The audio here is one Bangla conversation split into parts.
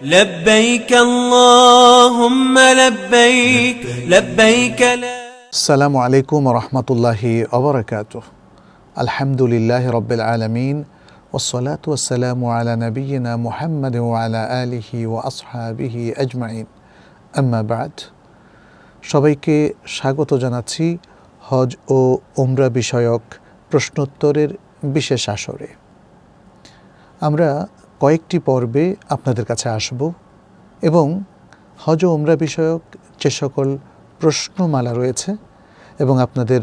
لبيك اللهم لبيك لبيك لا আসসালামু আলাইকুম রহমতুল্লাহি অবরাকাত আলহামদুলিল্লাহ রব্বিল আলমিন ওসলাত ওসালামু আলা নবীনা মুহাম্মদ ওয়ালা আলিহি ও আসহাবিহি আজমাইন আম্মা বাদ সবাইকে স্বাগত জানাচ্ছি হজ ও ওমরা বিষয়ক প্রশ্নোত্তরের বিশেষ আসরে আমরা কয়েকটি পর্বে আপনাদের কাছে আসব এবং হজ ওমরা বিষয়ক যে সকল প্রশ্নমালা রয়েছে এবং আপনাদের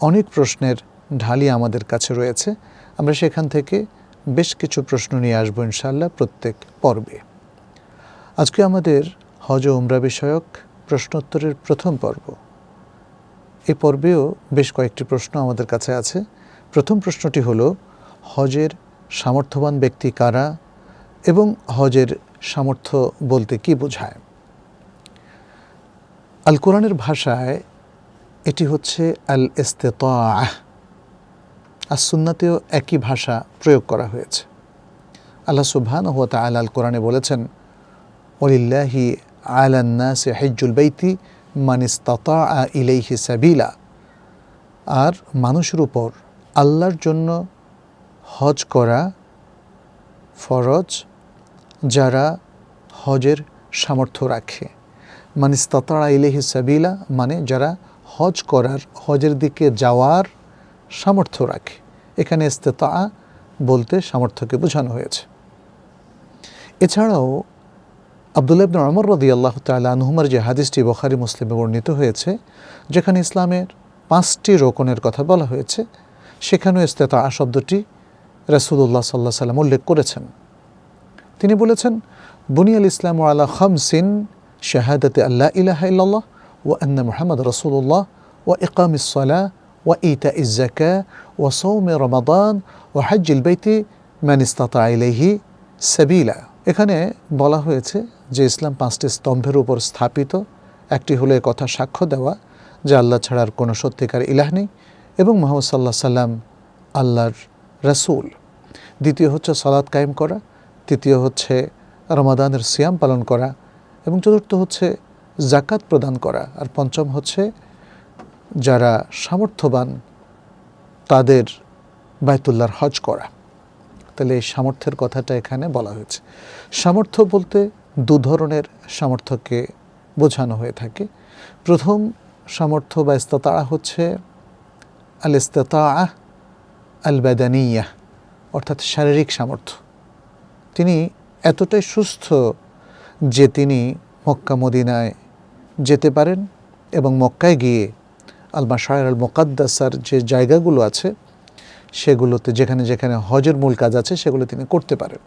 অনেক প্রশ্নের ঢালি আমাদের কাছে রয়েছে, আমরা সেখান থেকে বেশ কিছু প্রশ্ন নিয়ে আসব ইনশাল্লাহ প্রত্যেক পর্বে। আজকে আমাদের হজ ও উমরা বিষয়ক প্রশ্নোত্তরের প্রথম পর্ব। এই পর্বেও বেশ কয়েকটি প্রশ্ন আমাদের কাছে আছে। প্রথম প্রশ্নটি হলো, হজের সামর্থ্যবান ব্যক্তি কারা এবং হজের সামর্থ্য বলতে কি বোঝায়? আল কোরআনের ভাষায় এটি হচ্ছে আল ইস্তেতাহ আর সুন্নাতেও একই ভাষা প্রয়োগ করা হয়েছে। আল্লাহ সুবহান ও তাল আল কোরআনে বলেছেন ওলিল্লাহি আলান্নাসে হেজ্জুল বৈতি মানিস্তাতা ইলাইহি সাবিলা। আর মানুষের উপর আল্লাহর জন্য হজ করা ফরজ যারা হজের সামর্থ্য রাখে। মানিস্তাতাড়া ইলেহি সাবিলা মানে যারা হজ করার, হজের দিকে যাওয়ার সামর্থ্য রাখে। এখানে ইস্তেতা বলতে সামর্থ্যকে বোঝানো হয়েছে। এছাড়াও আবদুল্লাহ ইবনে আমর রদি আল্লাহ তাল্লাহ আনহুমার যে হাদিসটি বখারি মুসলিমে বর্ণিত হয়েছে, যেখানে ইসলামের পাঁচটি রোকনের কথা বলা হয়েছে, সেখানেও ইস্তেতা শব্দটি রাসুল্লাহ সাল্লাহ সাল্লাম উল্লেখ করেছেন। তিনি বলেছেন, বুনিয়াল ইসলাম আলা খামসিন শাহাদাতে আল্লাহ ইলাহা ইল্লাল্লাহ ও আন্না মুহাম্মদ রসুল্লাহ ও ইকাম ইসলা ও ইতা ইজাকা ও সৌমে রমাদান ও হাজ্জিল বেতি ম্যান ইস্তাতা ইলাইহি সাবিলা। এখানে বলা হয়েছে যে ইসলাম পাঁচটি স্তম্ভের উপর স্থাপিত, একটি হলো কথা সাক্ষ্য দেওয়া, যে আল্লাহ ছাড়ার কোনো সত্যিকার ইলাহ নেই, এবং মোহাম্মদ সাল্লাহ সাল্লাম আল্লাহর রসুল। দ্বিতীয় হচ্ছে সালাদ কায়েম করা তৃতীয় হচ্ছে রমাদানের সিয়াম পালন করা এবং চতুর্থ হচ্ছে জাকাত প্রদান করা। আর পঞ্চম হচ্ছে যারা সামর্থ্যবান তাদের বায়তুল্লার হজ করা। তাহলে এই সামর্থ্যের কথাটা এখানে বলা হয়েছে। সামর্থ্য বলতে দু ধরনের সামর্থ্যকে বোঝানো হয়ে থাকে। প্রথম সামর্থ্য বা ইস্তাতা হচ্ছে আল ইস্তাতা আল বেদানিয়া অর্থাৎ শারীরিক সামর্থ্য। তিনি এতটাই সুস্থ যে তিনি মক্কা মদিনায় যেতে পারেন এবং মক্কায় গিয়ে আলমা মাশায়ের আল মোকাদ্দাসার যে জায়গাগুলো আছে, সেগুলোতে যেখানে যেখানে হজের মূল কাজ আছে, সেগুলো তিনি করতে পারেন।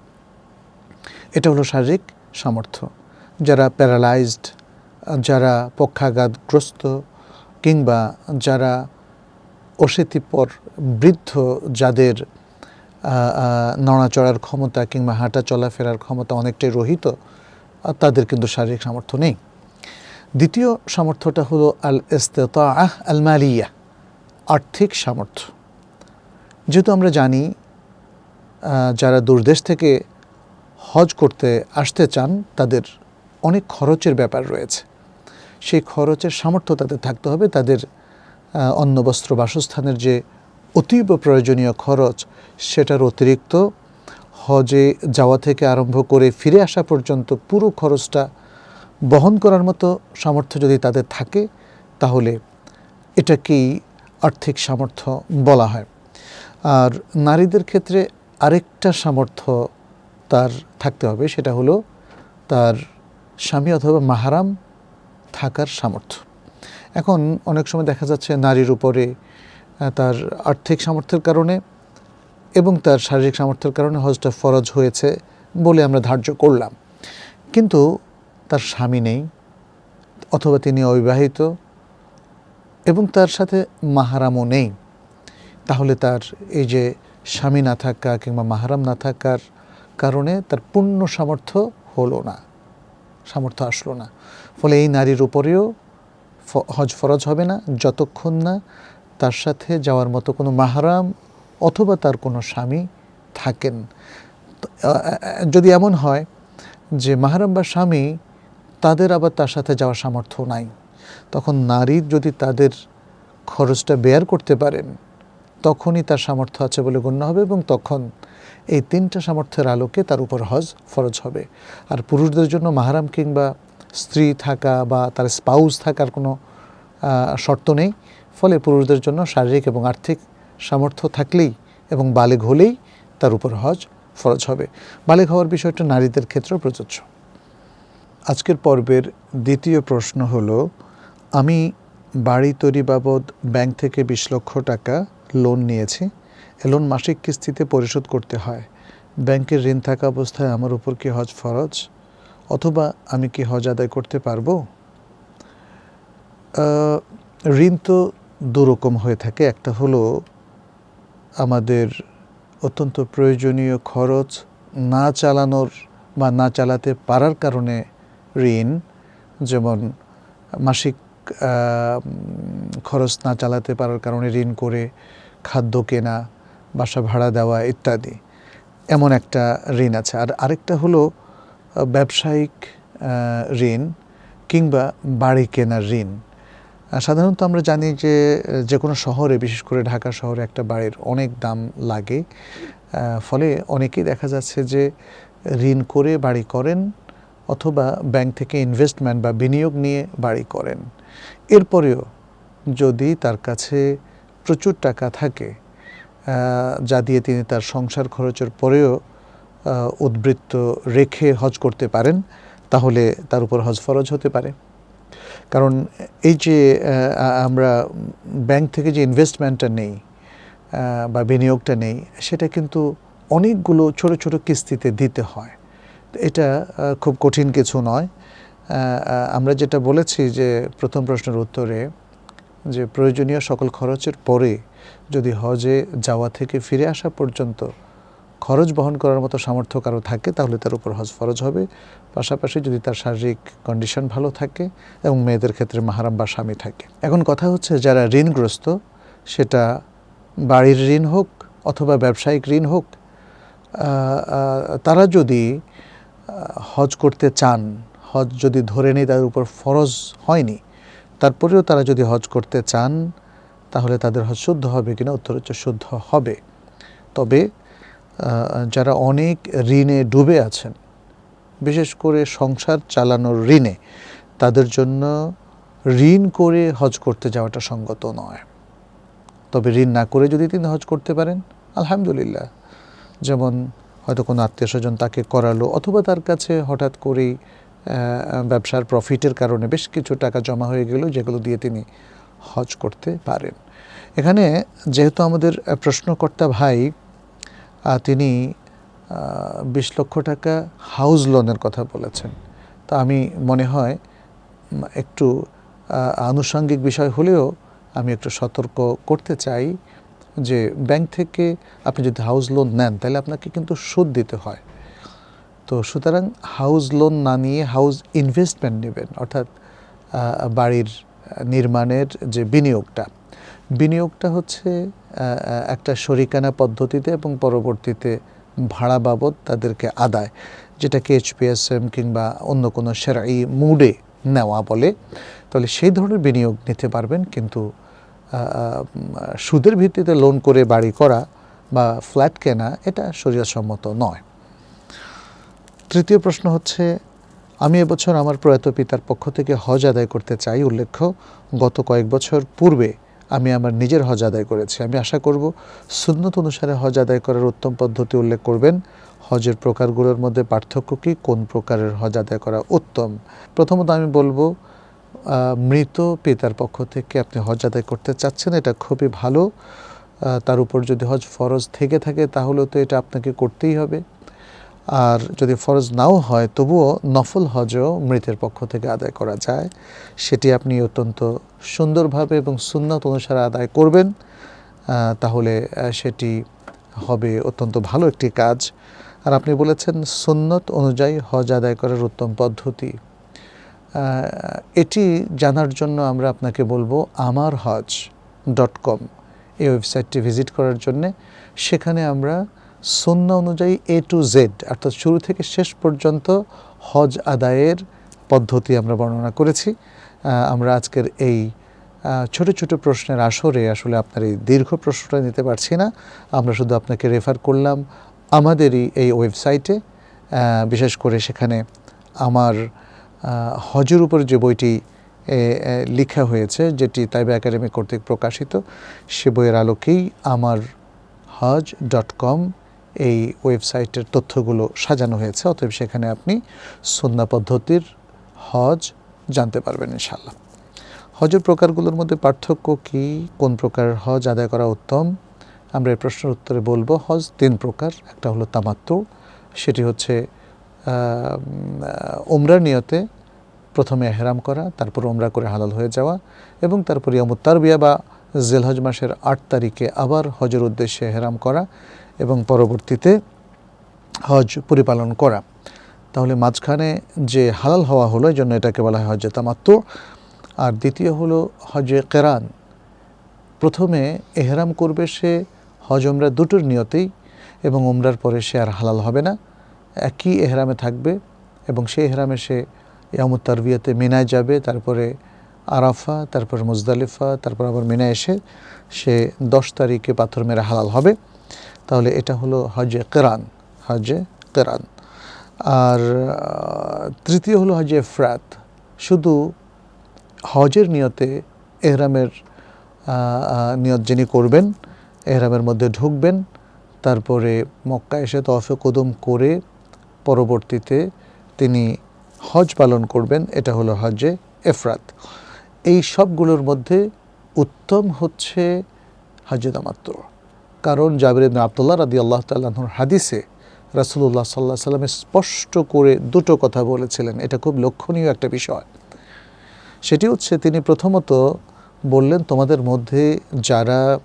এটা হলো শারীরিক সামর্থ্য। যারা প্যারালাইজড, যারা পক্ষাঘাতগ্রস্ত কিংবা যারা অশীতিপর বৃদ্ধ, যাদের নড়াচড়ার ক্ষমতা কিংবা হাঁটা চলাফেরার ক্ষমতা অনেকটাই রহিত তাদের কিন্তু শারীরিক সামর্থ্য নেই। দ্বিতীয় সামর্থ্যটা হলো আল ইস্তেতাহ আল মালিয়া আর্থিক সামর্থ্য। যেহেতু আমরা জানি যারা দূরদেশ থেকে হজ করতে আসতে চান, তাদের অনেক খরচের ব্যাপার রয়েছে। সেই খরচের সামর্থ্য তাদের থাকতে হবে, তাদের অন্ন বস্ত্র বাসস্থানের যে অতীব প্রয়োজনীয় খরচ, সেটার অতিরিক্ত হজে যাওয়া থেকে আরম্ভ করে ফিরে আসা পর্যন্ত পুরো খরচটা বহন করার মতো সামর্থ্য যদি তাদের থাকে, তাহলে এটাকেই আর্থিক সামর্থ্য বলা হয়। আর নারীদের ক্ষেত্রে আরেকটা সামর্থ্য তার থাকতে হবে, সেটা হলো তার স্বামী অথবা মাহারাম থাকার সামর্থ্য। এখন অনেক সময় দেখা যাচ্ছে নারীর উপরে তার আর্থিক সামর্থ্যের কারণে এবং তার শারীরিক সামর্থ্যের কারণে হজটা ফরজ হয়েছে বলে আমরা ধার্য করলাম। কিন্তু তার স্বামী নেই অথবা তিনি অবিবাহিত এবং তার সাথে মাহারামও নেই। তাহলে তার এই যে স্বামী না থাকা কিংবা মাহারাম না থাকার কারণে তার পূর্ণ সামর্থ্য হলো না, সামর্থ্য আসলো না। ফলে এই নারীর উপরেও হজ ফরজ হবে না, যতক্ষণ না তার সাথে যাওয়ার মতো কোনো মাহারাম অথবা তার কোনো স্বামী থাকেন। যদি এমন হয় যে মাহারাম বা স্বামী, তাদের আবার তার সাথে যাওয়ার সামর্থ্য নাই। তখন নারীর যদি তাদের খরচটা বেয়ার করতে পারেন, তখনই তার সামর্থ্য আছে বলে গণ্য হবে এবং তখন এই তিনটা সামর্থ্যের আলোকে তার উপর হজ ফরজ হবে। আর পুরুষদের জন্য মাহারাম কিংবা স্ত্রী থাকা বা তার স্পাউস থাকার কোনো শর্ত নেই। ফলে পুরুষদের জন্য শারীরিক এবং আর্থিক সামর্থ্য থাকলেই এবং বালেগ হলেই তার উপর হজ ফরজ হবে। বালেগ হওয়ার বিষয়টা নারীদের ক্ষেত্রেও প্রযোজ্য। আজকের পর্বের দ্বিতীয় প্রশ্ন হলো, আমি বাড়ি তৈরি বাবদ ব্যাংক থেকে বিশ লক্ষ টাকা লোন নিয়েছি লোন মাসিক কিস্তিতে পরিশোধ করতে হয়। ব্যাংকের ঋণ থাকা অবস্থায় আমার উপর কি হজ ফরজ? অথবা আমি কি হজ আদায় করতে পারব? ঋণ তো দুরকম হয়ে থাকে। একটা হলো আমাদের অত্যন্ত প্রয়োজনীয় খরচ না চালানোর বা না চালাতে পারার কারণে ঋণ, যেমন মাসিক খরচ না চালাতে পারার কারণে ঋণ করে খাদ্য কেনা, বাসা ভাড়া দেওয়া ইত্যাদি, এমন একটা ঋণ আছে। আর আরেকটা হলো ব্যবসায়িক ঋণ কিংবা বাড়ি কেনার ঋণ। সাধারণত আমরা জানি যে যে কোনো শহরে, বিশেষ করে ঢাকা শহরে একটা বাড়ির অনেক দাম লাগে। ফলে অনেকেই দেখা যাচ্ছে যে ঋণ করে বাড়ি করেন অথবা ব্যাংক থেকে ইনভেস্টমেন্ট বা বিনিয়োগ নিয়ে বাড়ি করেন। এরপরেও যদি তার কাছে প্রচুর টাকা থাকে যা দিয়ে তিনি তার সংসার খরচের পরেও উদ্বৃত্ত রেখে হজ করতে পারেন, তাহলে তার উপর হজ ফরজ হতে পারে। কারণ এই যে আমরা ব্যাংক থেকে যে ইনভেস্টমেন্টটা নেই বা বিনিয়োগটা নেই, সেটা কিন্তু অনেকগুলো ছোট ছোট কিস্তিতে দিতে হয়। এটা খুব কঠিন কিছু নয়। আমরা যেটা বলেছি যে, প্রথম প্রশ্নের উত্তরে যে, প্রয়োজনীয় সকল খরচের পরে যদি হজে যাওয়া থেকে ফিরে আসা পর্যন্ত খরচ বহন করার মতো সামর্থ্য কারও থাকে, তাহলে তার উপর হজ ফরজ হবে। পাশাপাশি যদি তার শারীরিক কন্ডিশন ভালো থাকে এবং মেয়েদের ক্ষেত্রে মাহারাম বা স্বামী থাকে। এখন কথা হচ্ছে যারা ঋণগ্রস্ত, সেটা বাড়ির ঋণ হোক অথবা ব্যবসায়িক ঋণ হোক তারা যদি হজ করতে চান, হজ যদি ধরে নেই তাদের উপর ফরজ হয়নি, তারপরেও তারা যদি হজ করতে চান, তাহলে তাদের হজ শুদ্ধ হবে কিনা উত্তর হচ্ছে শুদ্ধ হবে। তবে যারা অনেক ঋণে ডুবে আছেন, বিশেষ করে সংসার চালানোর ঋণে, তাদের জন্য ঋণ করে হজ করতে যাওয়াটা সঙ্গত নয়। তবে ঋণ না করে যদি তিনি হজ করতে পারেন, আলহামদুলিল্লাহ। যেমন হয়তো কোনো আত্মীয় স্বজন তাকে করালো, অথবা তার কাছে হঠাৎ করেই ব্যবসার প্রফিটের কারণে বেশ কিছু টাকা জমা হয়ে গেল, যেগুলো দিয়ে তিনি হজ করতে পারেন। এখানে যেহেতু আমাদের প্রশ্নকর্তা ভাই তিনি বিশ লক্ষ টাকা হাউস লোনের কথা বলেছেন। তা আমি মনে হয় একটু আনুষঙ্গিক বিষয় হলেও আমি একটু সতর্ক করতে চাই যে ব্যাংক থেকে আপনি যদি হাউস লোন নেন, তাহলে আপনাকে কিন্তু সুদ দিতে হয়। তো সুতরাং হাউস লোন না নিয়ে হাউস ইনভেস্টমেন্ট নেবেন, অর্থাৎ বাড়ির নির্মাণের যে বিনিয়োগটা। বিনিয়োগটা হচ্ছে একটা শরিকানা পদ্ধতিতে এবং পরবর্তীতে ভাড়া বাবদ তাদেরকে আদায়, যেটাকে এইচপিএসএম কিংবা অন্য কোনো সেরাই মুডে নেওয়া বলে। তাহলে সেই ধরনের বিনিয়োগ নিতে পারবেন কিন্তু সুদের ভিত্তিতে লোন করে বাড়ি করা বা ফ্ল্যাট কেনা, এটা শরীয়তসম্মত নয়। তৃতীয় প্রশ্ন হচ্ছে, আমি এবছর আমার প্রয়াত পিতার পক্ষ থেকে হজ আদায় করতে চাই, উল্লেখ্য, গত কয়েক বছর পূর্বে আমি আমার নিজের হজ আদায় করেছি। আমি আশা করব সুন্নত অনুসারে হজ আদায় করার উত্তম পদ্ধতি উল্লেখ করবেন। হজের প্রকারগুলোর মধ্যে পার্থক্য কী? কোন প্রকারের হজ আদায় করা উত্তম? প্রথমত আমি বলব মৃত পিতার পক্ষ থেকে আপনি হজ আদায় করতে চাচ্ছেন, এটা খুবই ভালো। তার উপর যদি হজ ফরজ থেকে থাকে তাহলে তো এটা আপনাকে করতেই হবে। আর যদি ফরজ নাও হয়, তবুও নফল হজও মৃতের পক্ষ থেকে আদায় করা যায়। সেটি আপনি অত্যন্ত সুন্দরভাবে এবং সুন্নত অনুসারে আদায় করবেন তাহলে সেটি হবে অত্যন্ত ভালো একটি কাজ। আর আপনি বলেছেন, সুন্নত অনুযায়ী হজ আদায় করার উত্তম পদ্ধতি। এটি জানার জন্য আমরা আপনাকে বলব, আমার হজ ডট কম, এই ওয়েবসাইটটি ভিজিট করার জন্যে। সেখানে আমরা সুন্না অনুযায়ী এ টু জেড অর্থাৎ শুরু থেকে শেষ পর্যন্ত হজ আদায়ের পদ্ধতি আমরা বর্ণনা করেছি। আমরা আজকের এই ছোট ছোট প্রশ্নের আসরে আসলে আপনার এই দীর্ঘ প্রশ্নটা নিতে পারছি না। আমরা শুধু আপনাকে রেফার করলাম আমাদেরই এই ওয়েবসাইটে বিশেষ করে সেখানে আমার হজের উপর যে বইটি লেখা হয়েছে, যেটি তাইবা একাডেমি কর্তৃক প্রকাশিত, সে বইয়ের আলোকেই আমার হজ ডট কম এই ওয়েবসাইটের তথ্যগুলো সাজানো হয়েছে, অতএব সেখানে আপনি সন্না পদ্ধতির হজ জানতে পারবেন ইনশাল্লাহ হজের প্রকারগুলোর মধ্যে পার্থক্য কি? কোন প্রকার হজ আদায় করা উত্তম? আমরা এই প্রশ্নের উত্তরে বলব, হজ তিন প্রকার। একটা হলো তামাত্তু, সেটি হচ্ছে উমরার নিয়তে প্রথমে এহরাম করা, তারপর ওমরা করে হালাল হয়ে যাওয়া এবং তারপর ইয়ামুত বিয়া বা জেলহজ মাসের আট তারিখে আবার হজের উদ্দেশ্যে এহরাম করা এবং পরবর্তীতে হজ পরিপালন করা। তাহলে মাঝখানে যে হালাল হওয়া হলো এই জন্য এটাকে বলা হয় হজে তামাত্তু। আর দ্বিতীয় হলো হজে কেরান। প্রথমে এহরাম করবে সে, হজ ওমরা দুটোর নিয়তেই এবং ওমরার পরে সে আর হালাল হবে না। একই এহরামে থাকবে এবং সেই এহরামে সে ইয়ামুত তারবিয়াতে মিনায় যাবে, তারপরে আরাফা, তারপর মুজদালিফা, তারপর আবার মিনায় এসে সে দশ তারিখে পাথর মেরে হালাল হবে। তাহলে এটা হলো হজে কেরান হজে কেরান। আর তৃতীয় হলো হজে এফরাত শুধু হজের নিয়তে এহরামের নিয়ত যিনি করবেন, এহরামের মধ্যে ঢুকবেন, তারপরে মক্কা এসে তফে কদম করে পরবর্তীতে তিনি হজ পালন করবেন, এটা হলো হজে এফরাত এই সবগুলোর মধ্যে উত্তম হচ্ছে হজে দামাত্র কারণ জাবির ইবনে আবদুল্লাহ রাদি আল্লাহ তাল্লাহর হাদিসে রাসুল্লাহ সাল্লাহ সাল্লামে স্পষ্ট করে দুটো কথা বলেছিলেন। এটা খুব লক্ষণীয় একটা বিষয়। সেটি হচ্ছে তিনি প্রথমত বললেন, তোমাদের মধ্যে যারা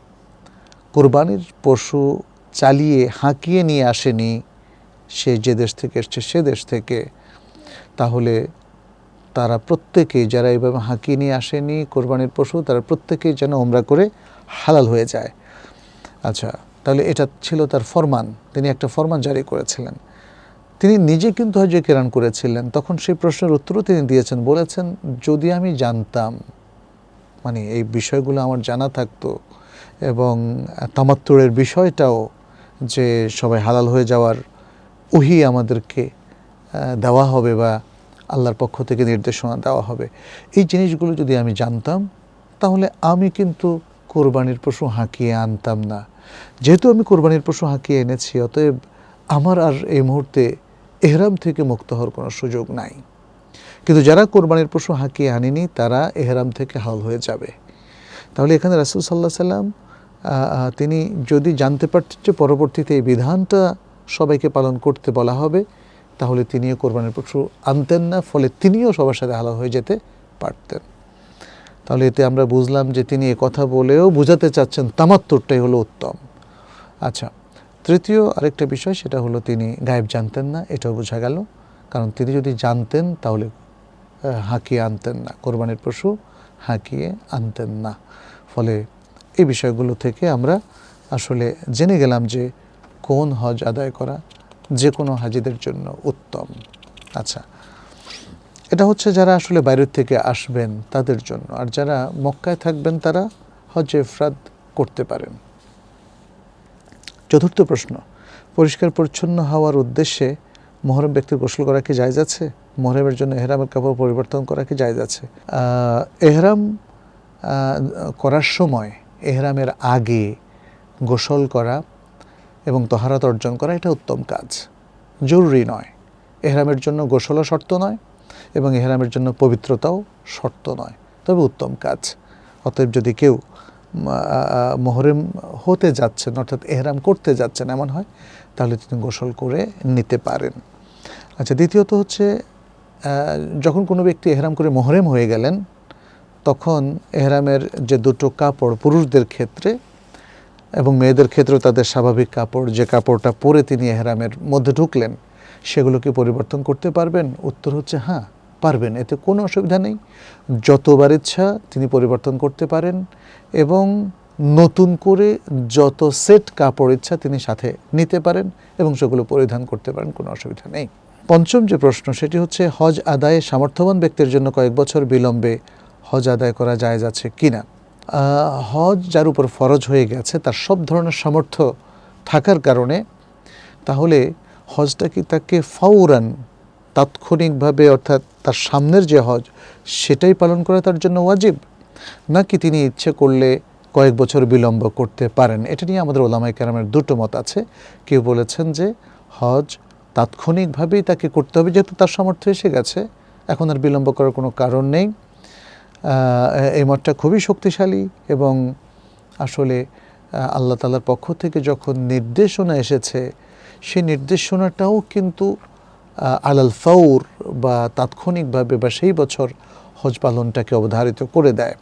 কোরবানির পশু চালিয়ে হাঁকিয়ে নিয়ে আসেনি, সে যে দেশ থেকে এসছে সে দেশ থেকে, তাহলে তারা প্রত্যেকেই যারা এইভাবে হাঁকিয়ে নিয়ে আসেনি কোরবানির পশু, তারা প্রত্যেকেই যেন ওমরা করে হালাল হয়ে যায়। আচ্ছা তাহলে এটা ছিল তার ফরমান। তিনি একটা ফরমান জারি করেছিলেন। তিনি নিজে কিন্তু হজে কেরান করেছিলেন। তখন সেই প্রশ্নের উত্তরও তিনি দিয়েছেন, বলেছেন, যদি আমি জানতাম। মানে এই বিষয়গুলো আমার জানা থাকতো এবং তামাত্তরের বিষয়টাও যে সবাই হালাল হয়ে যাওয়ার উহি আমাদেরকে দেওয়া হবে বা আল্লাহর পক্ষ থেকে নির্দেশনা দেওয়া হবে। এই জিনিসগুলো যদি আমি জানতাম, তাহলে আমি কিন্তু কোরবানির পশু হাঁকিয়ে আনতাম না। যেহেতু আমি কোরবানির পশু হাঁকিয়ে এনেছি, অতএব আমার আর এই মুহূর্তে এহরাম থেকে মুক্ত হওয়ার কোনো সুযোগ নাই। কিন্তু যারা কোরবানির পশু হাঁকিয়ে আনেনি, তারা এহরাম থেকে হাল হয়ে যাবে। তাহলে এখানে রাসুল সাল্লাহ সাল্লাম তিনি যদি জানতে পারতেন যে পরবর্তীতে এই বিধানটা সবাইকে পালন করতে বলা হবে, তাহলে তিনিও কোরবানির পশু আনতেন না, ফলে তিনিও সবার সাথে হালাল হয়ে যেতে পারতেন। তাহলে এতে আমরা বুঝলাম যে তিনি এ কথা বলেও বোঝাতে চাচ্ছেন তামাত্তরটাই হলো উত্তম। আচ্ছা তৃতীয় আরেকটা বিষয় সেটা হলো তিনি গায়েব জানতেন না, এটাও বোঝা গেল। কারণ তিনি যদি জানতেন তাহলে হাঁকিয়ে আনতেন না, কোরবানির পশু হাঁকিয়ে আনতেন না। ফলে এই বিষয়গুলো থেকে আমরা আসলে জেনে গেলাম যে কোন হজ আদায় করা যে কোনো হাজিদের জন্য উত্তম। আচ্ছা এটা হচ্ছে যারা আসলে বাইরের থেকে আসবেন তাদের জন্য। আর যারা মক্কায় থাকবেন তারা হজে ইফরাদ করতে পারেন। চতুর্থ প্রশ্ন, পরিষ্কার পরিচ্ছন্ন হওয়ার উদ্দেশ্যে মহরম ব্যক্তির গোসল করা কি জায়জ আছে? মহরমের জন্য এহরামের কাপড় পরিবর্তন করা কি জায়জ আছে? এহরাম করার সময় এহরামের আগে গোসল করা এবং তহারাত অর্জন করা এটা উত্তম কাজ। জরুরি নয়। এহরামের জন্য গোসলও শর্ত নয়। এবং এহরামের জন্য পবিত্রতাও শর্ত নয়। তবে উত্তম কাজ। অতএব যদি কেউ মহরম হতে যাচ্ছেন, অর্থাৎ এহরাম করতে যাচ্ছেন, এমন হয়, তাহলে তিনি গোসল করে নিতে পারেন। আচ্ছা দ্বিতীয়ত হচ্ছে যখন কোনো ব্যক্তি এহরাম করে মহরেম হয়ে গেলেন, তখন এহরামের যে দুটো কাপড় পুরুষদের ক্ষেত্রে এবং মেয়েদের ক্ষেত্রেও তাদের স্বাভাবিক কাপড়, যে কাপড়টা পরে তিনি এহরামের মধ্যে ঢুকলেন, সেগুলোকে পরিবর্তন করতে পারবেন? উত্তর হচ্ছে হ্যাঁ। পারবেন, এতে কোনো অসুবিধা নেই। যতবার ইচ্ছা তিনি পরিবর্তন করতে পারেন এবং নতুন করে যত সেট কাপড় ইচ্ছা তিনি সাথে নিতে পারেন এবং সেগুলো পরিধান করতে পারেন, কোনো অসুবিধা নেই। পঞ্চম যে প্রশ্ন, সেটি হচ্ছে, হজ আদায়ে সামর্থ্যবান ব্যক্তির জন্য কয়েক বছর বিলম্বে হজ আদায় করা যায় যাচ্ছে কি না হজ যার উপর ফরজ হয়ে গেছে, তার সব ধরনের সামর্থ্য থাকার কারণে, তাহলে হজটা কি তাকে ফাউরান তাৎক্ষণিকভাবে অর্থাৎ তার সামনের যে হজ, সেটাই পালন করা তার জন্য ওয়াজিব? নাকি তিনি ইচ্ছে করলে কয়েক বছর বিলম্ব করতে পারেন? এটা নিয়ে আমাদের ওলামাই কেরামের দুটো মত আছে। কেউ বলেছেন যে হজ তাৎক্ষণিকভাবেই তাকে করতে হবে, যেহেতু তার সামর্থ্য এসে গেছে। এখন আর বিলম্ব করার কোনো কারণ নেই। এই মতটা খুবই শক্তিশালী এবং আসলে আল্লাহ তালার পক্ষ থেকে যখন নির্দেশনা এসেছে, সেই নির্দেশনাটাও কিন্তু আলাল ফাউর বা তাৎক্ষণিকভাবে বা সেই বছর হজ পালনটাকে অবধারিত করে দেয়।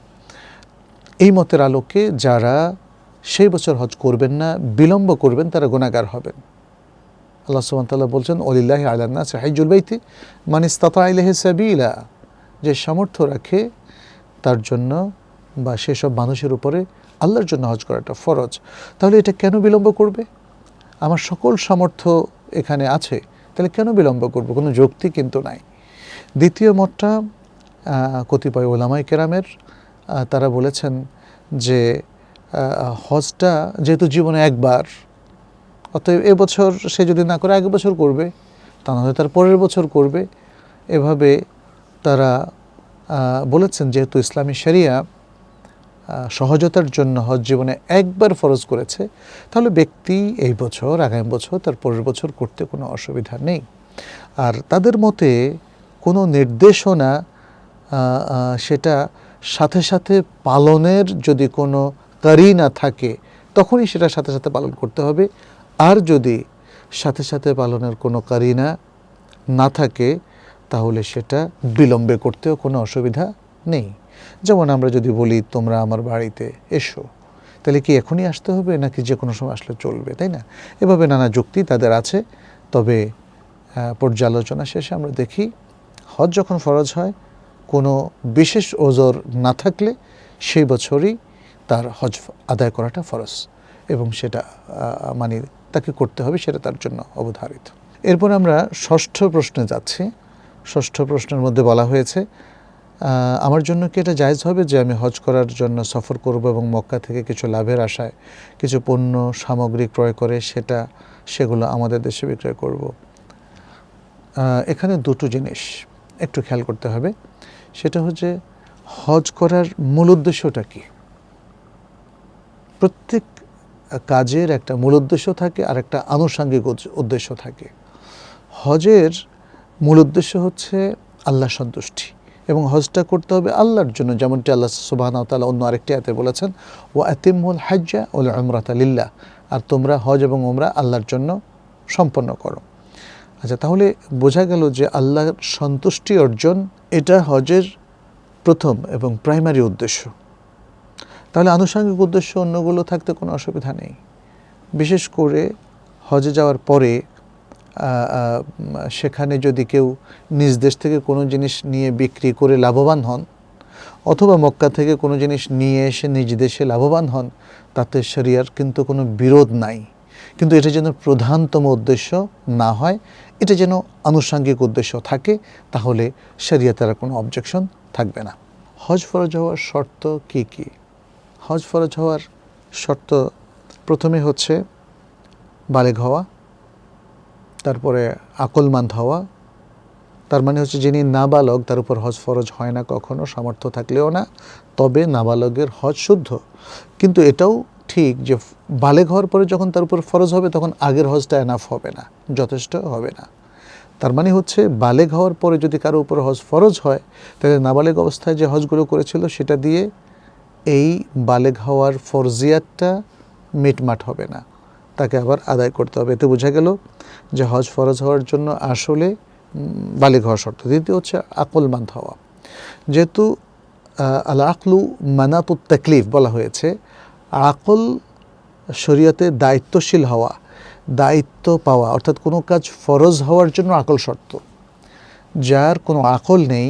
এই মতের আলোকে যারা সেই বছর হজ করবেন না, বিলম্ব করবেন, তারা গুণাগার হবেন। আল্লাহ সুবহান তাআলা বলছেন অলিল্লাহ আলান্না সাহাইজুল বাইতি মানিস তাতা ইলাহি সাবিলা। যে সামর্থ্য রাখে, তার জন্য বা সেসব মানুষের উপরে আল্লাহর জন্য হজ করাটা ফরজ। তাহলে এটা কেন বিলম্ব করবে? আমার সকল সামর্থ্য এখানে আছে। তাহলে কেন বিলম্ব করব? কোনো যুক্তি কিন্তু নাই। দ্বিতীয় মতটা কতিপয় ওলামাই কেরামের তারা বলেছেন যে হজটা যেহেতু জীবনে একবার, অতএব এবছর সে যদি না করে আগের বছর করবে, তা নাহলে তার পরের বছর করবে। এভাবে তারা বলেছেন যেহেতু ইসলামী শরিয়া সহজতার জন্য হজ জীবনে একবার ফরজ করেছে, তাহলে ব্যক্তি এই বছর, আগামী বছর, তার পরের বছর করতে কোনো অসুবিধা নেই। আর তাদের মতে কোনো নির্দেশনা সেটা সাথে সাথে পালনের যদি কোনো কারিনা থাকে, তখনই সেটা সাথে সাথে পালন করতে হবে। আর যদি সাথে সাথে পালনের কোনো কারিনা না থাকে, তাহলে সেটা বিলম্বে করতেও কোনো অসুবিধা নেই। যেমন আমরা যদি বলি, তোমরা আমার বাড়িতে এসো। তাহলে কি এখনই আসতে হবে, নাকি যে কোনো সময় আসলে চলবে, তাই না? এভাবে নানা যুক্তি তাদের আছে। তবে পর্যালোচনা শেষে আমরা দেখি, হজ যখন ফরজ হয়, কোনো বিশেষ ওজর না থাকলে সেই বছরই তার হজ আদায় করাটা ফরজ এবং সেটা মানে তাকে করতে হবে, সেটা তার জন্য অবধারিত। এরপর আমরা ষষ্ঠ প্রশ্নে যাচ্ছি। ষষ্ঠ প্রশ্নের মধ্যে বলা হয়েছে আমার জন্য কি এটা জায়জ হবে যে আমি হজ করার জন্য সফর করব এবং মক্কা থেকে কিছু লাভের আশায় কিছু পণ্য, সামগ্রী ক্রয় করে সেটা, সেগুলো আমাদের দেশে বিক্রয় করব? এখানে দুটো জিনিস একটু খেয়াল করতে হবে। সেটা হচ্ছে হজ করার মূল উদ্দেশ্যটা কি? প্রত্যেক কাজের একটা মূল উদ্দেশ্য থাকে আর একটা আনুষঙ্গিক উদ্দ- উদ্দেশ্য থাকে। হজের মূল উদ্দেশ্য হচ্ছে আল্লাহ সন্তুষ্টি। এবং হজটা করতে হবে আল্লাহর জন্য, যেমনটি আল্লাহ সুবাহ তালা অন্য আরেকটি আয়াতে বলেছেন ও আতিমুল হাজ্জা ওল আমরাত লিল্লাহ আর তোমরা হজ এবং ওমরা আল্লাহর জন্য সম্পন্ন করো। আচ্ছা তাহলে বোঝা গেল যে আল্লাহর সন্তুষ্টি অর্জন এটা হজের প্রথম এবং প্রাইমারি উদ্দেশ্য। তাহলে আনুষঙ্গিক উদ্দেশ্য অন্যগুলো থাকতে কোনো অসুবিধা নেই। বিশেষ করে হজে যাওয়ার পরে সেখানে যদি কেউ নিজ দেশ থেকে কোনো জিনিস নিয়ে বিক্রি করে লাভবান হন, অথবা মক্কা থেকে কোনো জিনিস নিয়ে এসে নিজ দেশে লাভবান হন, তাতে শরিয়ার কিন্তু কোনো বিরোধ নাই। কিন্তু এটা যেন প্রধানতম উদ্দেশ্য না হয়, এটা যেন আনুষঙ্গিক উদ্দেশ্য থাকে, তাহলে শরিয়া তার কোনো অবজেকশন থাকবে না। হজ ফরজ হওয়ার শর্ত কি কি? হজ ফরজ হওয়ার শর্ত প্রথমে হচ্ছে বালেগ হওয়া তারপরে আকলমান্দ হওয়া, তার মানে হচ্ছে যিনি নাবালক, তার উপর হজ ফরজ হয় না কখনো, সামর্থ্য থাকলেও না, তবে নাবালকের হজ শুদ্ধ। কিন্তু এটাও ঠিক যে বালেগ হওয়ার পরে যখন তার উপর ফরজ হবে, তখন আগের হজটা এনাফ হবে না, যথেষ্ট হবে না। তার মানে হচ্ছে বালেগ হওয়ার পরে যদি কারও উপর হজ ফরজ হয়, তাহলে নাবালেগ অবস্থায় যে হজগুলো করেছিল, সেটা দিয়ে এই বালেগ হওয়ার ফরজিয়াতটা মিটমাট হবে না। তাকে আবার আদায় করতে হবে। এতে বোঝা গেল যে হজ ফরজ হওয়ার জন্য আসলে বালেগ হওয়া শর্ত। দ্বিতীয় হচ্ছে আকলমান্দ হওয়া। যেহেতু আল আকলু মানাতুত তাকলিফ বলা হয়েছে, আকল শরীয়তে দায়িত্বশীল হওয়া, দায়িত্ব পাওয়া, অর্থাৎ কোনো কাজ ফরজ হওয়ার জন্য আকল শর্ত। যার কোনো আকল নেই,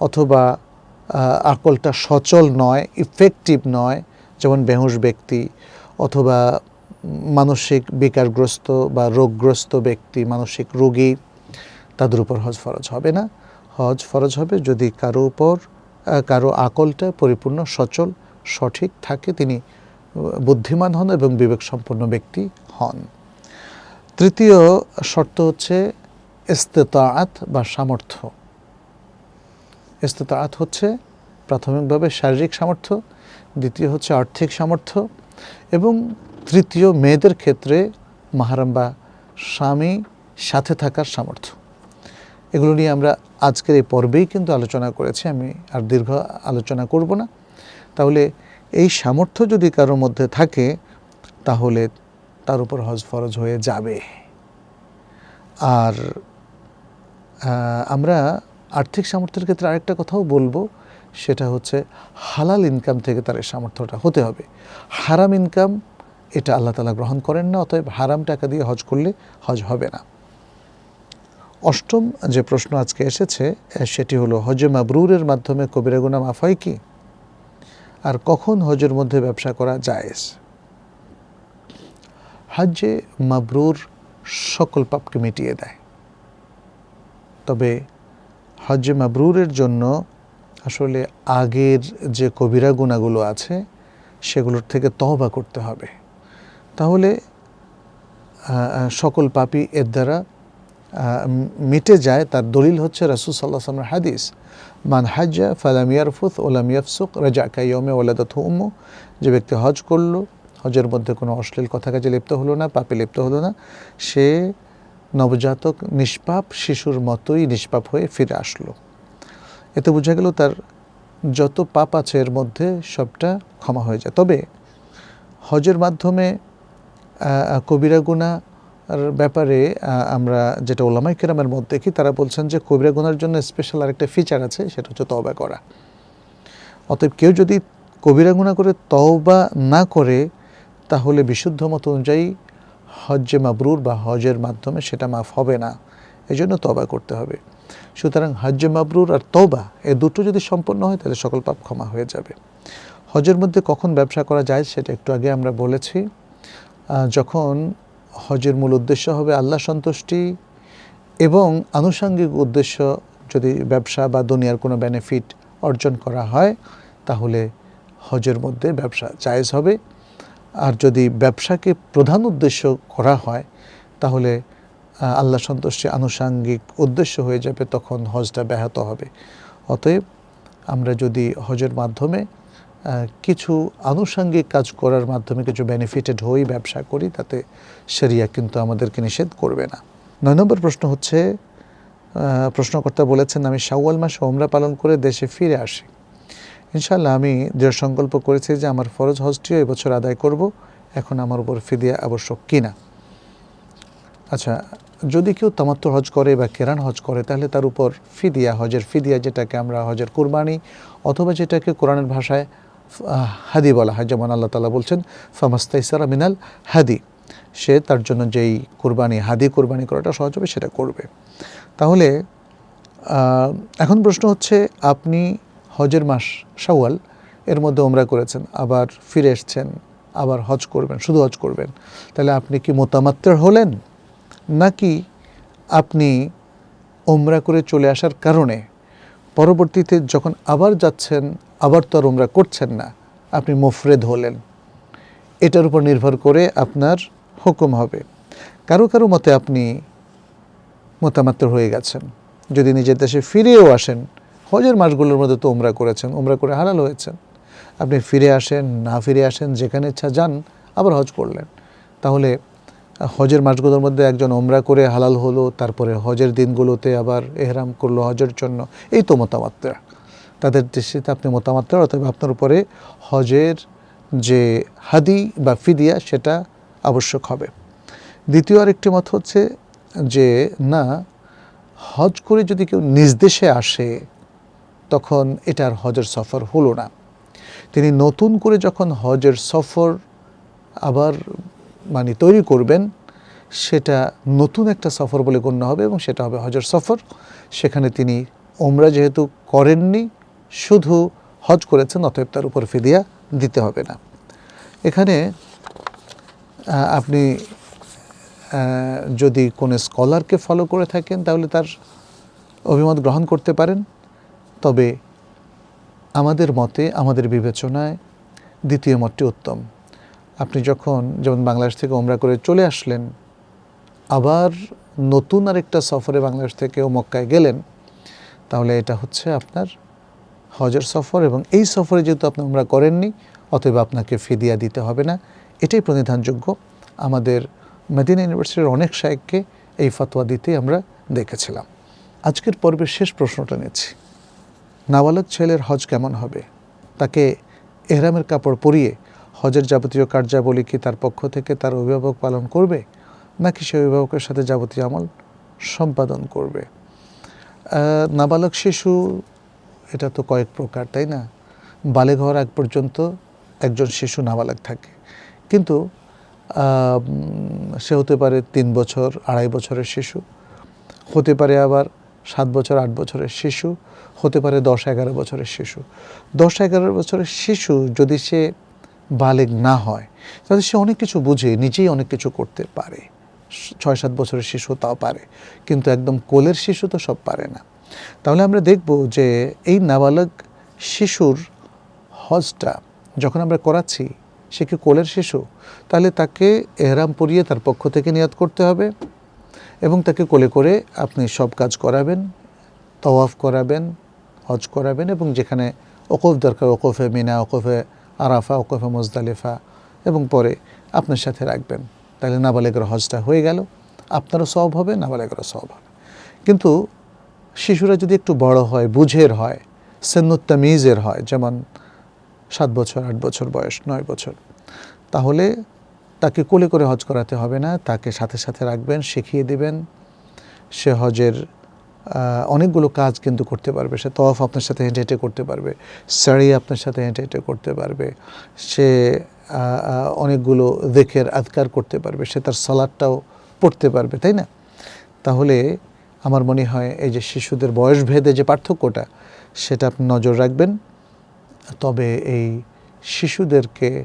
অথবা আকলটা সচল নয় ইফেক্টিভ নয়, যেমন বেহুশ ব্যক্তি, অথবা মানসিক বিকারগ্রস্ত বা রোগগ্রস্ত ব্যক্তি, মানসিক রোগী, তাদের উপর হজ ফরজ হবে না। হজ ফরজ হবে যদি কারও উপর কারও আকলটা পরিপূর্ণ, সচল, সঠিক থাকে, তিনি বুদ্ধিমান হন এবং বিবেক সম্পন্ন ব্যক্তি হন। তৃতীয় শর্ত হচ্ছে ইস্তেতাআত বা সামর্থ্য। ইস্তেতাআত হচ্ছে প্রাথমিকভাবে শারীরিক সামর্থ্য, দ্বিতীয় হচ্ছে আর্থিক সামর্থ্য এবং তৃতীয় মেয়েদের ক্ষেত্রে মাহারাম বা স্বামী সাথে থাকার সামর্থ্য। এগুলো নিয়ে আমরা আজকের এই পর্বেই কিন্তু আলোচনা করেছি, আমি আর দীর্ঘ আলোচনা করব না। তাহলে এই সামর্থ্য যদি কারোর মধ্যে থাকে, তাহলে তার উপর হজ ফরজ হয়ে যাবে। আর আমরা আর্থিক সামর্থ্যের ক্ষেত্রে আরেকটা কথাও বলব, সেটা হচ্ছে হালাল ইনকাম থেকে তার এই সামর্থ্যটা হতে হবে। হারাম ইনকাম এটা আল্লাহ তালা গ্রহণ করেন না, অতএব হারাম টাকা দিয়ে হজ করলে হজ হবে না। অষ্টম যে প্রশ্ন আজকে এসেছে সেটি হলো হজে মাবরুরের মাধ্যমে কবিরা গুনা মাফ হয় কি? আর কখন হজের মধ্যে ব্যবসা করা জায়েজ? হজ্জে মাবরুর সকল পাপকে মিটিয়ে দেয়। তবে হজ্জে মাবরুরের জন্য আসলে আগের যে কবিরা গুণাগুলো আছে, সেগুলোর থেকে তহবা করতে হবে। তাহলে সকল পাপই এর দ্বারা মিটে যায়। তার দলিল হচ্ছে রাসুল সাল্লাহ সাল্লামের হাদিস, মান হাজ্জা ফালাম ইয়ারফুত ওলাম ইয়াফসুক রাজা কাইয়মে ওলাদাত উম্মু। যে ব্যক্তি হজ করল, হজের মধ্যে কোনো অশ্লীল কথা কাজে লিপ্ত হলো না, পাপে লিপ্ত হলো না, সে নবজাতক নিষ্পাপ শিশুর মতোই নিষ্পাপ হয়ে ফিরে আসলো। এতে বোঝা গেল তার যত পাপ আছে এর মধ্যে সবটা ক্ষমা হয়ে যায়। তবে হজের মাধ্যমে কবিরা গুনার ব্যাপারে আমরা যেটা ওলামাই কেরামের মধ্যে দেখি, তারা বলছেন যে কবিরা গুনার জন্য স্পেশাল আরেকটা ফিচার আছে, সেটা হচ্ছে তওবা করা। অতএব কেউ যদি কবিরা গুনাহ করে তওবা না করে, তাহলে বিশুদ্ধ মত অনুযায়ী হজ্জে মাবরুর বা হজের মাধ্যমে সেটা মাফ হবে না। এই জন্য তবা করতে হবে। সুতরাং হজ্জে মাবরুর আর তওবা, এ দুটো যদি সম্পন্ন হয়, তাহলে সকল পাপ ক্ষমা হয়ে যাবে। হজের মধ্যে কখন ব্যবসা করা যায়, সেটা একটু আগে আমরা বলেছি। যখন হজের মূল উদ্দেশ্য হবে আল্লাহ সন্তুষ্টি এবং আনুষঙ্গিক উদ্দেশ্য যদি ব্যবসা বা দুনিয়ার কোনো বেনিফিট অর্জন করা হয়, তাহলে হজের মধ্যে ব্যবসা জায়েজ হবে। আর যদি ব্যবসাকে প্রধান উদ্দেশ্য করা হয়, তাহলে আল্লাহ সন্তুষ্টি আনুষাঙ্গিক উদ্দেশ্য হয়ে যাবে, তখন হজটা ব্যাহত হবে। অতএব আমরা যদি হজের মাধ্যমে কিছু আনুষাঙ্গিক কাজ করার মাধ্যমে কিছু বেনিফিটেড হই ব্যবসা করি, তাতে সেরিয়া কিন্তু আমাদেরকে নিষেধ করবে না। নয় নম্বর প্রশ্ন হচ্ছে প্রশ্নকর্তা বলেছেন, আমি শাওয়াল মাসে ওমরা পালন করে দেশে ফিরে আসি। ইনশাল্লাহ আমি দৃঢ় সংকল্প করেছি যে আমার ফরজ হজটিও এবছর আদায় করব, এখন আমার উপর ফিদিয়া আবশ্যক কিনা আচ্ছা যদি কেউ তামাত্ম হজ করে বা কেরান হজ করে, তাহলে তার উপর ফিদিয়া, হজের ফিদিয়া যেটাকে আমরা হজের কুরবানি, অথবা যেটাকে কোরআনের ভাষায় হাদি বলা হয়। যেমন আল্লাহ তালা বলছেন, ফামাস্তাইসারা মিনাল হাদি। সে তার জন্য যেই কুরবানি, হাদি কুরবানি করাটা সহজ হবে, সেটা করবে। তাহলে এখন প্রশ্ন হচ্ছে, আপনি হজের মাস সাওয়াল এর মধ্যে ওমরা করেছেন, আবার ফিরে এসছেন, আবার হজ করবেন, শুধু হজ করবেন। তাহলে আপনি কি মোতামাত্র হলেন? নাকি আপনি ওমরা করে চলে আসার কারণে পরবর্তীতে যখন আবার যাচ্ছেন, আবার তো আর ওমরা করছেন না, আপনি মুফরেদ হলেন। এটার উপর নির্ভর করে আপনার হুকুম হবে। কারও কারও মতে আপনি মোতামাত্র হয়ে গেছেন। যদি নিজের দেশে ফিরেও আসেন, হজের মাসগুলোর মধ্যে তো ওমরা করেছেন ওমরা করে হালাল হয়েছেন। আপনি ফিরে আসেন, না ফিরে আসেন, যেখানে ইচ্ছা যান, আবার হজ করলেন। তাহলে হজের মাসগুলোর মধ্যে একজন ওমরা করে হালাল হলো, তারপরে হজের দিনগুলোতে আবার এহরাম করল হজের জন্য। এই তো মতামাত্রা তাদের দৃষ্টিতে আপনি মতামাত্রা অথবা আপনার উপরে হজের যে হাদি বা ফিদিয়া, সেটা আবশ্যক হবে। দ্বিতীয় আরেকটি মত হচ্ছে যে, না, হজ করে যদি কেউ নিজ দেশে আসে, তখন এটার হজের সফর হলো না। তিনি নতুন করে যখন হজের সফর আবার মানে তৈরি করবেন, সেটা নতুন একটা সফর বলে গণ্য হবে এবং সেটা হবে হজর সফর। সেখানে তিনি ওমরা যেহেতু করেননি, শুধু হজ করেছেন, অতএব তার উপর ফিদিয়া দিতে হবে না। এখানে আপনি যদি কোনো স্কলারকে ফলো করে থাকেন, তাহলে তার অভিমত গ্রহণ করতে পারেন। তবে আমাদের মতে, আমাদের বিবেচনায় দ্বিতীয় মতটি উত্তম। আপনি যখন যেমন বাংলাদেশ থেকে ওমরা করে চলে আসলেন, আবার নতুন আরেকটা সফরে বাংলাদেশ থেকে ও মক্কায় গেলেন, তাহলে এটা হচ্ছে আপনার হজের সফর এবং এই সফরে যেহেতু আপনি ওমরা করেননি, অতএব আপনাকে ফিদিয়া দিতে হবে না। এটাই প্রণিধানযোগ্য আমাদের মেদিনা ইউনিভার্সিটির অনেক শায়েককে এই ফতোয়া দিতে আমরা দেখেছিলাম। আজকের পর্বের শেষ প্রশ্নটা নিচ্ছি। নাবালক ছেলের হজ কেমন হবে? তাকে এহরামের কাপড় পরিয়ে হজের যাবতীয় কার্যাবলী কি তার পক্ষ থেকে তার অভিভাবক পালন করবে, নাকি সে অভিভাবকের সাথে যাবতীয় আমল সম্পাদন করবে? নাবালক শিশু, এটা তো কয়েক প্রকার, তাই না? বালেগ হওয়ার আগ পর্যন্ত একজন শিশু নাবালক থাকে। কিন্তু সে হতে পারে তিন বছর, আড়াই বছরের শিশু, হতে পারে আবার সাত বছর, আট বছরের শিশু, হতে পারে দশ এগারো বছরের শিশু। দশ এগারো বছরের শিশু যদি সে বালেগ না হয়। তাহলে সে অনেক কিছু বুঝে, নিজেই অনেক কিছু করতে পারে। ছয় সাত বছরের শিশু তাও পারে, কিন্তু একদম কোলের শিশু তো সব পারে না। তাহলে আমরা দেখব যে এই নাবালক শিশুর হজটা যখন আমরা করাচ্ছি, সে কি কোলের শিশু? তাহলে তাকে এহরাম পরিয়ে তার পক্ষ থেকে নিয়াত করতে হবে এবং তাকে কোলে করে আপনি সব কাজ করাবেন, তওয়াফ করাবেন, হজ করাবেন এবং যেখানে ওকফ দরকার, ওকফে মিনা, ওকফে আরাফা, ওকফে, মোজদালিফা এবং পরে আপনার সাথে রাখবেন। তাহলে নাবালেগের হজটা হয়ে গেল। আপনারও সব হবে, নাবালেগেরও সব হবে। কিন্তু শিশুরা যদি একটু বড় হয়, বুঝের হয়, সেন্নুত্তামিজের হয়, যেমন সাত বছর, আট বছর বয়স, নয় বছর, তাহলে তাকে কোলে করে হজ করাতে হবে না। তাকে সাথে সাথে রাখবেন, শিখিয়ে দিবেন। সে হজের অনেকগুলো কাজ কিন্তু করতে পারবে। সে তফ আপনার সাথে হেঁটে হেঁটে করতে পারবে। সাড়ি আপনার সাথে হেঁটে হেঁটে করতে পারবে। সে অনেকগুলো দেখের আধকার করতে পারবে। সে তার সালাদটাও পড়তে পারবে, তাই না? তাহলে আমার মনে হয় এই যে শিশুদের বয়স ভেদে যে পার্থক্যটা, সেটা আপনি নজর রাখবেন। তবে এই শিশুদেরকে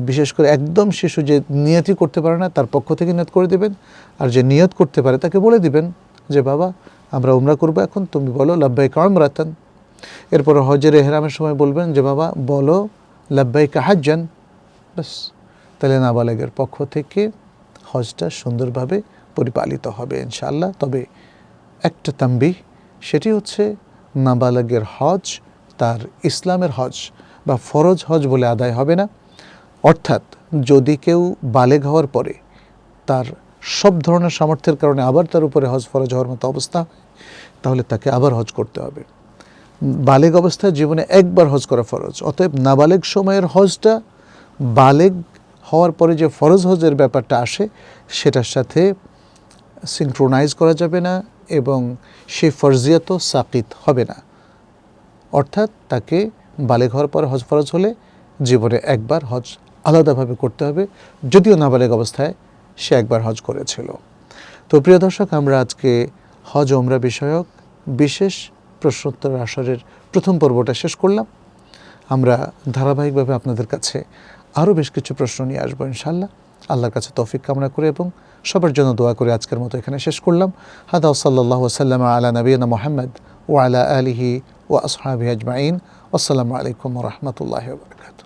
বিশেষ করে একদম শিশু যে নিয়তই করতে পারে না, তার পক্ষ থেকে নিয়ত করে দেবেন। আর যে নিয়ত করতে পারে, তাকে বলে দিবেন যে, বাবা আমরা উমরা করব এখন, তুমি বলো লাব্বাই কামরাতান এরপর হজের এহরামের সময় বলবেন যে, বাবা, বলো লাব্বাই কাহাজ্জান ব্যাস, তাহলে নাবালেগের পক্ষ থেকে হজটা সুন্দরভাবে পরিপালিত হবে ইনশাআল্লাহ। তবে একটা তাম্বি সেটি হচ্ছে নাবালেগের হজ, তার ইসলামের হজ, বা ফরজ হজ বলে আদায় হবে না। অর্থাৎ যদি কেউ বালেগ হওয়ার পরে তার সব ধরনের সামর্থ্যের কারণে আবার তার উপরে হজ ফরজ হওয়ার মতো অবস্থা, তাহলে তাকে আবার হজ করতে হবে। বালেগ অবস্থায় জীবনে একবার হজ করা ফরজ, অতএব নাবালেগ সময়ের হজটা বালেগ হওয়ার পরে যে ফরজ হজের ব্যাপারটা আসে, সেটার সাথে সিনক্রোনাইজ করা যাবে না এবং সেই ফরজিয়াত সাকিত হবে না। অর্থাৎ তাকে বালেগ হওয়ার পর হজ ফরজ হলে জীবনে একবার হজ আলাদাভাবে করতে হবে, যদিও নাবালেগ অবস্থায় সে একবার হজ করেছিল। তো প্রিয় দর্শক, আমরা আজকে হজ ওমরা বিষয়ক বিশেষ প্রশ্নোত্তর আসরের প্রথম পর্বটা শেষ করলাম। আমরা ধারাবাহিকভাবে আপনাদের কাছে আরও বেশ কিছু প্রশ্ন নিয়ে আসব ইনশাল্লাহ আল্লাহর কাছে তৌফিক কামনা করে এবং সবার জন্য দোয়া করে আজকের মতো এখানে শেষ করলাম। হাদা সাল্লাহ সাল্লাম আলা নবীনা মোহাম্মদ ও আলা আলিহি ও আসহাবি আজমাইন। আসসালামু আলাইকুম রহমতুল্লাহ বরকাত